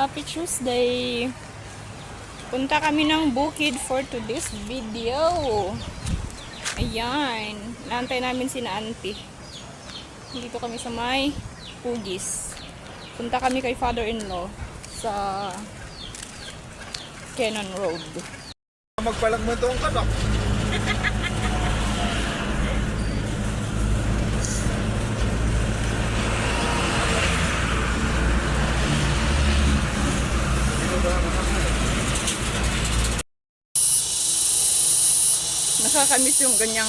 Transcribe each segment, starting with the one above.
Happy Tuesday! Punta kami ng Bukid for today's video. Ayan. Naantay namin si na auntie. Dito kami sa may Pugis. Punta kami kay father-in-law sa Cannon Road. Magpalang mo doon ka ba? Nakakamiss yung ganyang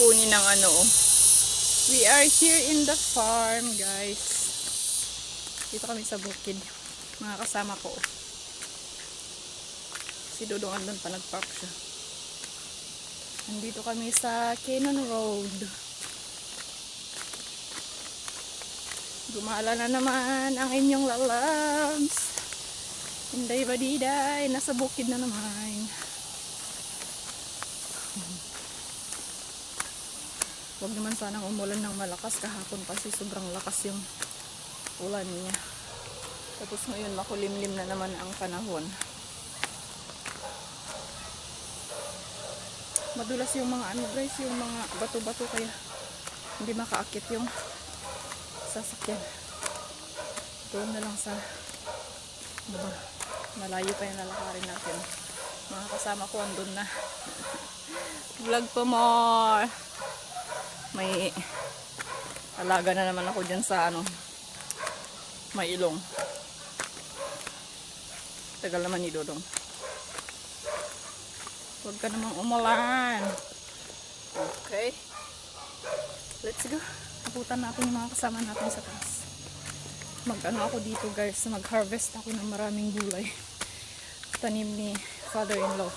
huni ng ano. oh. We are here in the farm, guys. Dito kami sa bukid. Mga kasama ko. Si Dodong andun pa nagpark siya. Nandito kami sa Cannon Road. Gumala na naman ang inyong lalabs. Hinday ba diday? Nasa bukid na naman. Huwag naman sanang umulan ng malakas kahapon kasi sobrang lakas yung ulan niya. Tapos ngayon makulimlim na naman ang panahon. Madulas yung mga ano guys, yung mga bato-bato kaya hindi makaakit yung sasakyan. Doon na lang sa baba. Malayo pa yung lalakarin natin. Mga kasama ko andun na. Vlog pa more may alaga na naman ako dyan sa ano may ilong. Tagal naman ni Dodong. Huwag ka namang umulan. Okay. Let's go. Abutan natin yung mga kasama natin sa taas. Mag ano ako dito guys. Mag harvest ako ng maraming gulay. Tanim ni father-in-law.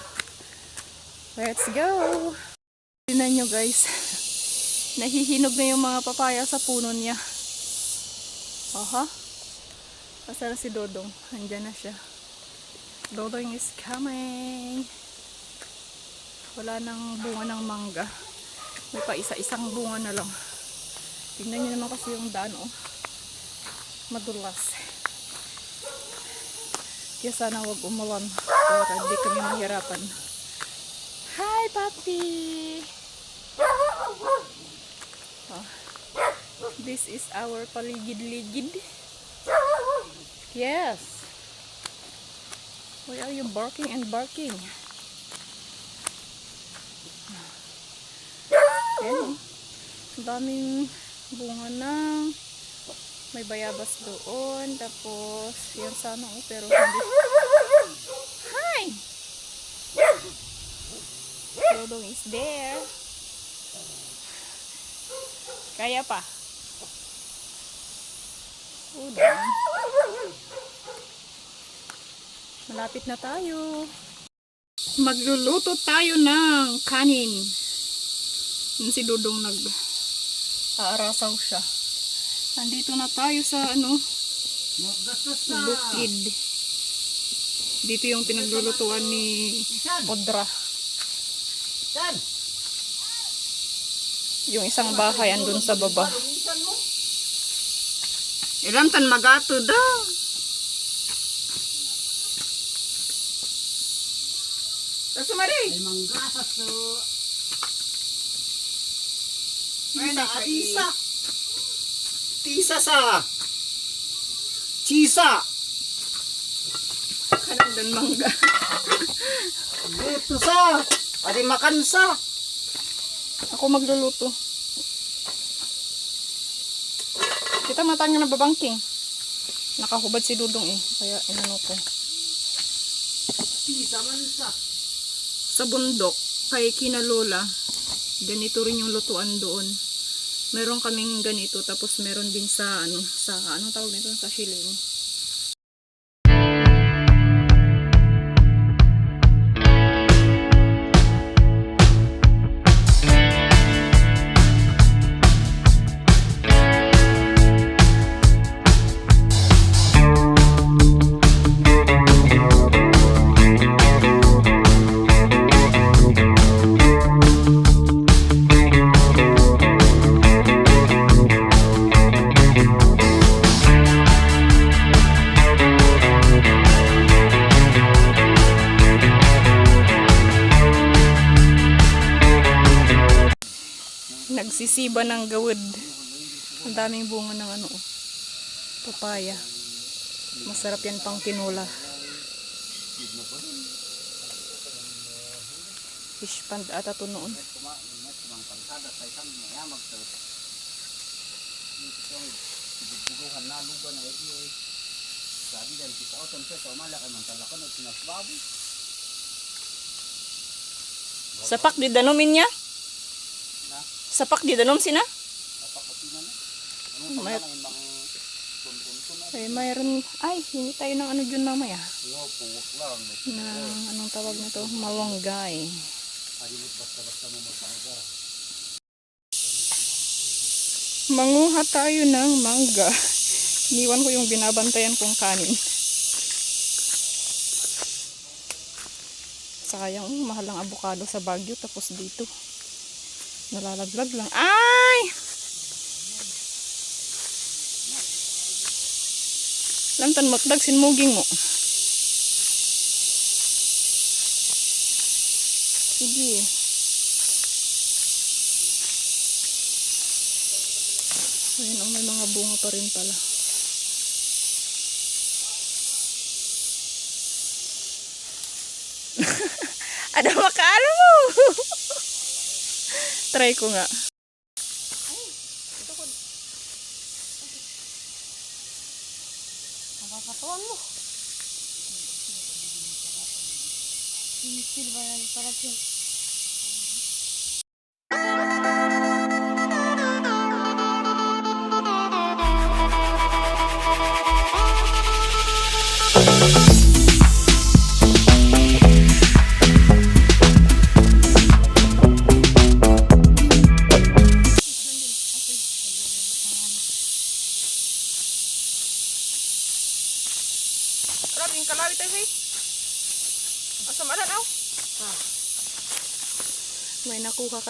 Let's go! Tingnan nyo guys nahihinog na yung mga papaya sa puno niya. Aha. Asa na si Dodong? Andyan na siya. Dodong is coming. Wala nang bunga ng mangga. May pa isa-isang bunga na lang. Tingnan niyo naman kasi yung daan oh. Madulas. Kaya sana wag umulan para hindi kami mahirapan. Hi, Papi! This is our paligid-ligid. Yes. Why are you barking and barking? Ayan. Ang daming bunga ng may bayabas doon. Tapos, yan sana oh, pero hindi. Hi! Dodong is there. Kaya pa. Udan. Malapit na tayo. Magluluto tayo ng kanin. Yung si Dudong nag aarasaw siya. Nandito na tayo sa ano, bukid. Dito yung pinaglulutuan ni Odra. Yung isang bahay andun sa baba. Ilan tan magato daw. Tapos mari. Ay manggasas so. Tisa, tisa. Tisa sa. Chisa. Kanang dan mangga. Dito sa. Adi makan sa. Ako magluluto. Kita matangin na babangking. Nakahubad si Dudong eh. Kaya inano ko. Sa bundok, kay kinalola, ganito rin yung lutuan doon. Meron kaming ganito, tapos meron din sa ano, sa anong tawag nito sa Shilling. Sisiba ng gawid. Ang daming bunga ng ano, oh, papaya. Masarap yan pang tinula. Fish pond ata to noon. Sapak di danumin niya? Sapak di danom sina? May, ay, mayroon, ay, hindi tayo ng ano dyan mamaya. Na, anong tawag na to? Malunggay. Manguha tayo ng mangga. Iniwan ko yung binabantayan kong kanin. Sayang, mahal ang avocado sa Baguio tapos dito. Nalalaglag lang. Ay! Lamtan magdag sinmuging mo. Sige. Ayun, oh, may mga bunga pa rin pala. ano makala mo? Try ko nga. Nakakatuwan mo. Sinisil ba yan? Parang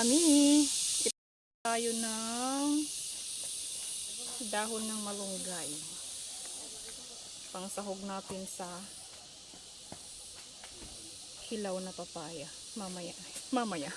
kami. Ito tayo ng dahon ng malunggay. Pangsahog natin sa hilaw na papaya. Mamaya. Mamaya.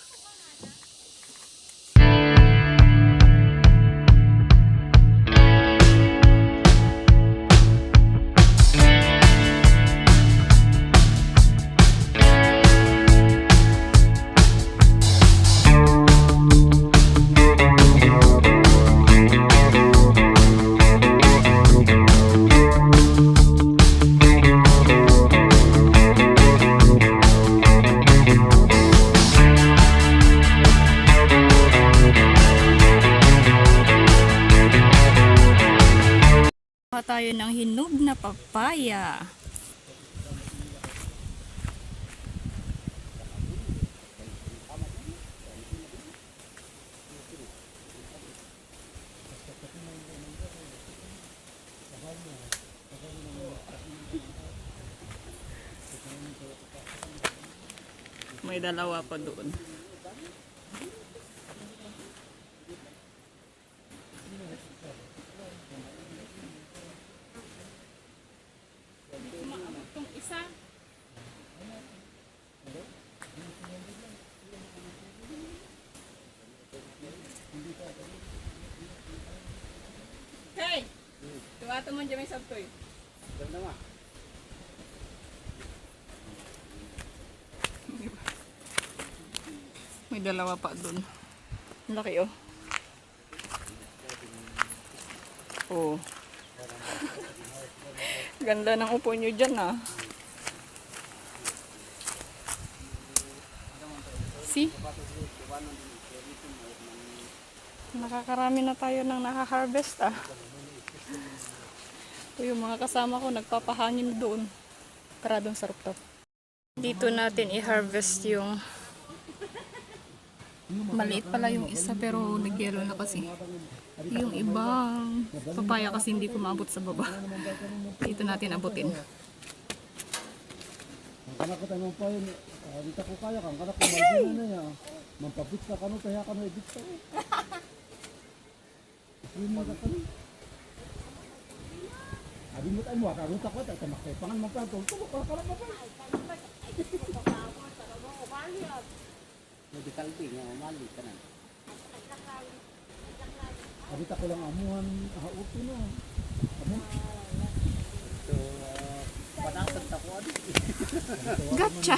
May dalawa pa doon. Dalawa pa. Ang Laki oh. Oh. Ganda ng upo nyo dyan ah. See? Nakakarami na tayo ng nakaharvest ah. Ito yung mga kasama ko nagpapahangin doon. Karadong sarap to. Dito natin i-harvest yung maliit pala yung isa pero nagyelo na kasi. Yung ibang papaya kasi hindi ko maabot sa baba. Dito natin abutin. Kanak ko tayo pa yun. Ah, Dito ko kaya kang kanak ko malbina na ya. Mampabit ka kanu kaya kanu edit ka. Mo ka kanu. Abi mo tayo mo ka ruta ko tayo maktay pangan mo pa to. Tulo ka kanak mo pa. Medical din, nga umali ka na. Adita ko lang amuhan hauto na. Amo. So, uh, panasag ako ano. Gotcha.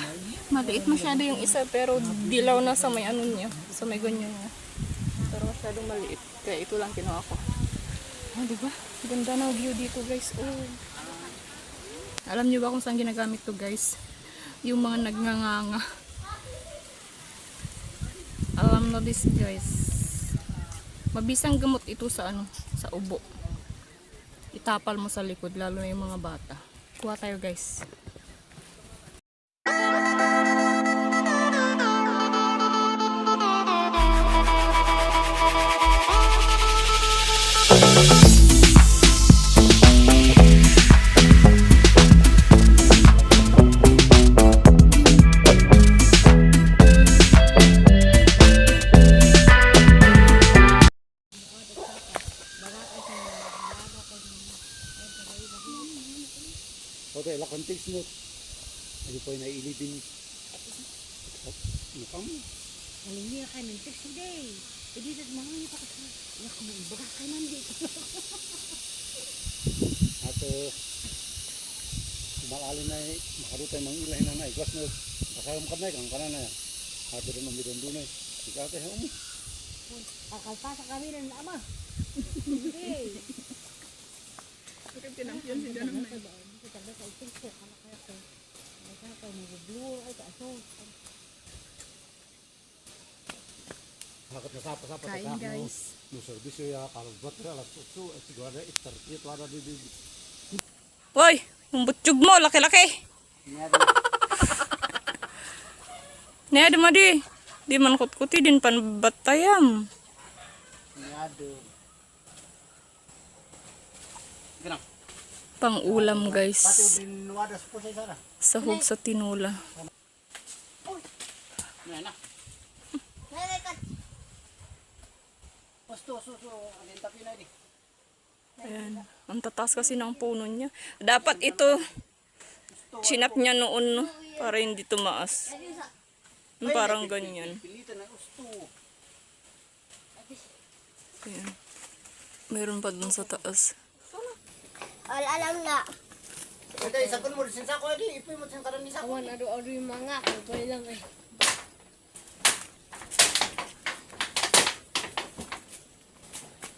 Maliit masyado yung isa pero dilaw na sa may ano niya. Sa may ganyan niya. Pero masyadong maliit. Kaya ito lang kinuha ko. Oh, di ba? Ganda na view dito guys. Oh. Alam niyo ba kung saan ginagamit to guys? Yung mga nagnganganga. Alam na this guys. Mabisang gamot ito sa ano, sa ubo. Itapal mo sa likod lalo na yung mga bata. Kuha tayo guys. Ano po yung nailibin? Mukha mo. Halimia ka ng text today. Hindi na mga niya pa kasi. Yak mo, baga ka nandi. Ato, malali na eh, makarutay mga ilahin na na. Ikwas mo, kasayang ka na, kang kanan na yan. Ato rin ang midon doon eh. Ikaw tayo mo. Akal pa sa kami ng ama. Hindi. Hakat na sapa-sapa Kain, sa kamo. guys. No servisyo ya, kalau buat ka, alas 8, at siguro na itar, ito ada di di. Hoy, yung mo, laki-laki. Nea, madi. Di man kutkuti din pan batayam. Niyado. Ganang. Pang ulam guys. wadas po sa. Sahog tinula. Na di. Ayan. Ang tatas kasi ng puno niya. Dapat ito, chinap niya noon, no? Para hindi tumaas. Yung Parang ganyan. Ayan. Meron pa dun sa taas. Al alam na. Ito, isakon mo. Sinsa ko di. Ipoy mo sin karan ni sa Awan ado-ado yung mga. Kaya lang eh.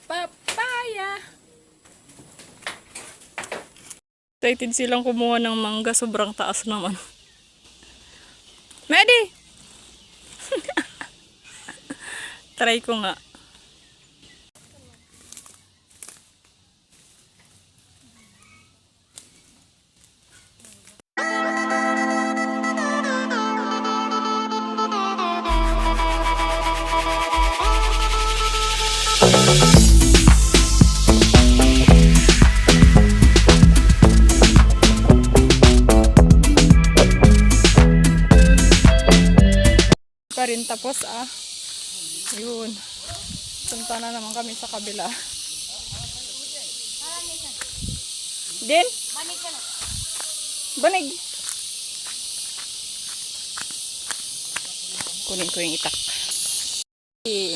Papaya! Excited silang kumuha ng mangga. Sobrang taas naman. Medi! Try ko nga. Pa rin tapos ah. Yun. Punta na naman kami sa kabila. Din? Banig. Kunin ko yung itak. Eh.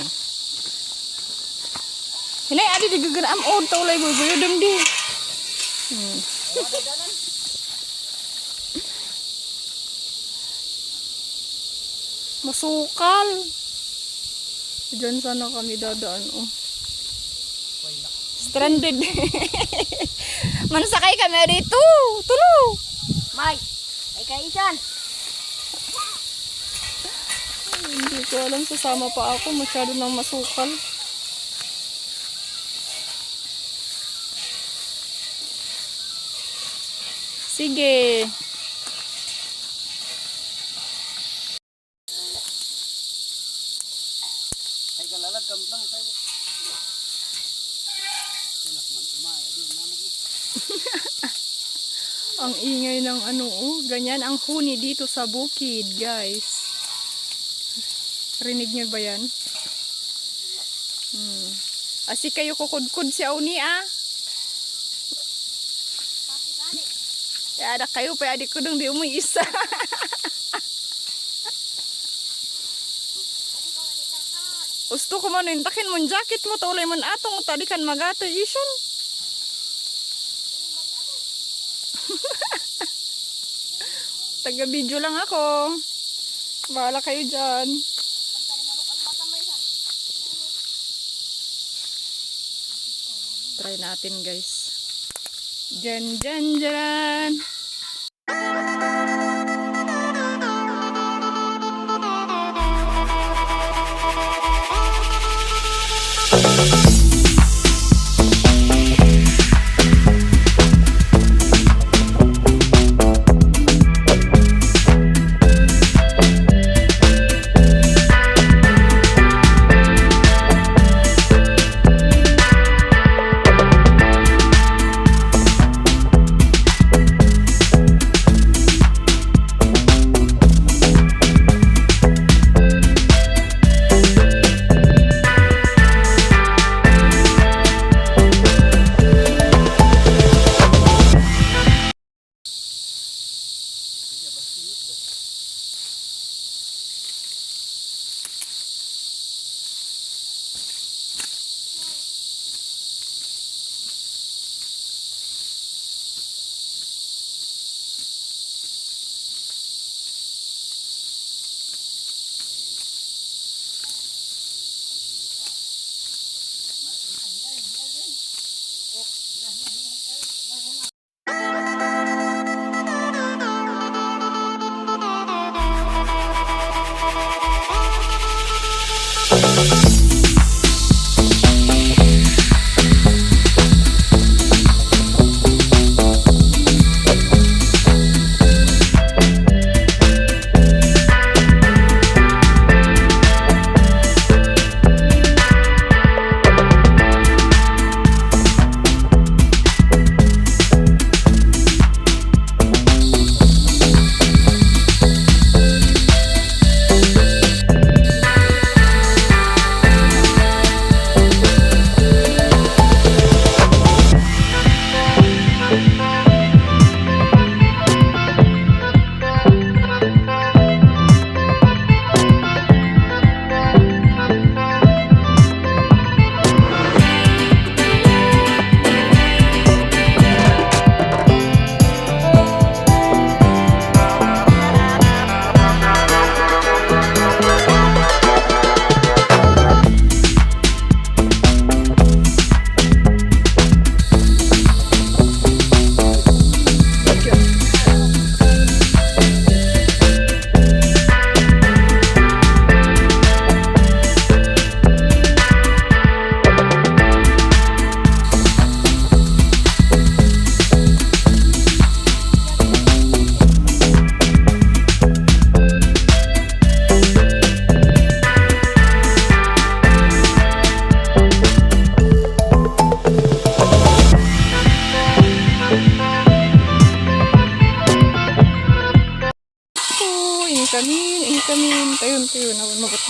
Hinay, adi di gaganaam. Oh, taulay boy. Dum di. Hmm. Masukal. Diyan sana kami dadaan. Oh. Stranded. Mansakay kami dito. Tulo. May. Ay kaisan. Hindi ko alam sasama pa ako. Masyado nang masukal. Sige. Ay kalalad kam lang sa. Ang ingay ng ano, oh. Ganyan ang huni dito sa bukid, guys. Rinig niyo ba yan? Hmm. Asi kayo kukudkud si Auni, ah. Ya ada kayo pa adik ko dong di umuy isa. Us gusto ko man intakin mo jacket mo tulay man atong tadi kan magatoy isun. Taga video lang ako. Bahala kayo dyan. Try natin guys. Jan jan jan.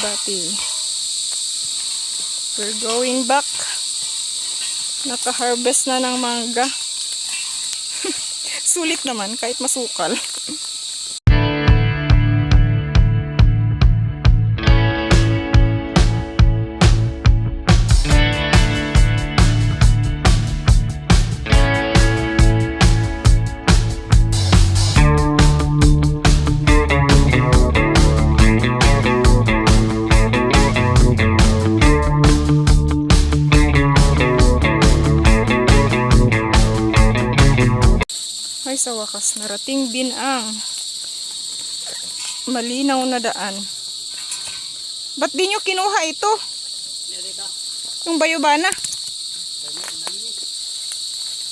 Dati. We're going back. Naka-harvest na ng mangga. Sulit naman, kahit masukal. Sa wakas, narating din ang malinaw na daan. Ba't di nyo kinuha ito? Yung bayobana?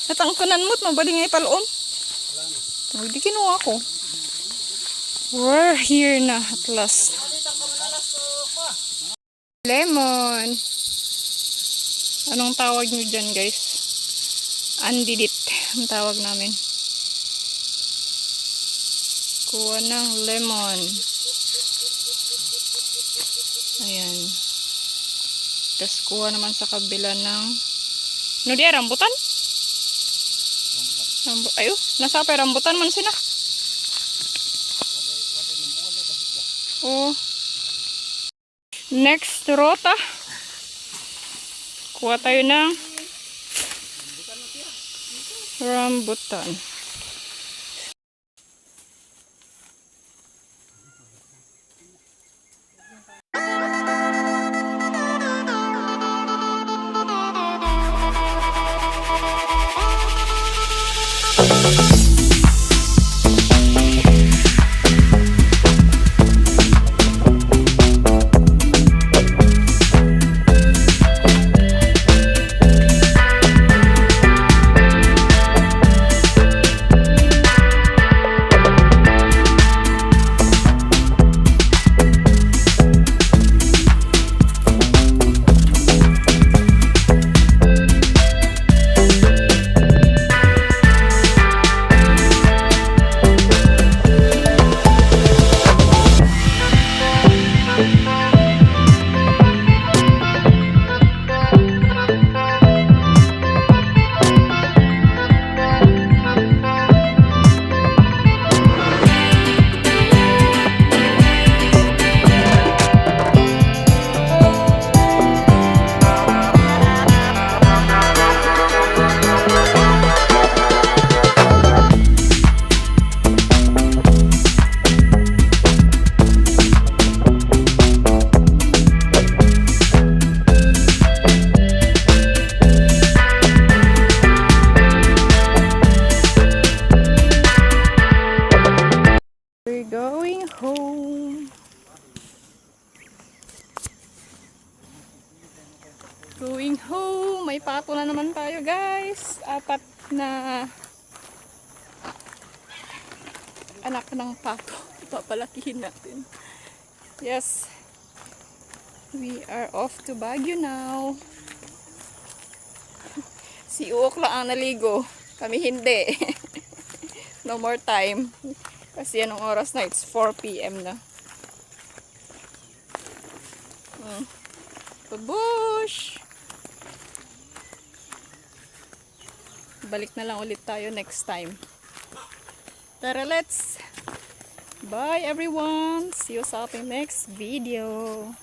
Natangkunan mo't mabaling nga ipaloon. Ay, di kinuha ko. We're here na at last. Lemon. Anong tawag nyo dyan, guys? Andidit ang tawag namin. Kuha ng lemon. Ayan. Tapos kuha naman sa kabila ng... Ano di rambutan? Rambu Ayo, nasa pa rambutan man sila. Oh. Next rota. Kuha tayo ng rambutan. We're Going home. May pato na naman tayo, guys. Apat na anak ng pato. Papalakihin natin. Yes. We are off to Baguio now. Si Uok lang ang naligo. Kami hindi. no more time. Kasi anong oras na? It's 4 p.m. na. Hmm. Babush! Balik na lang ulit tayo next time. Tara, let's! Bye everyone! See you sa ating next video!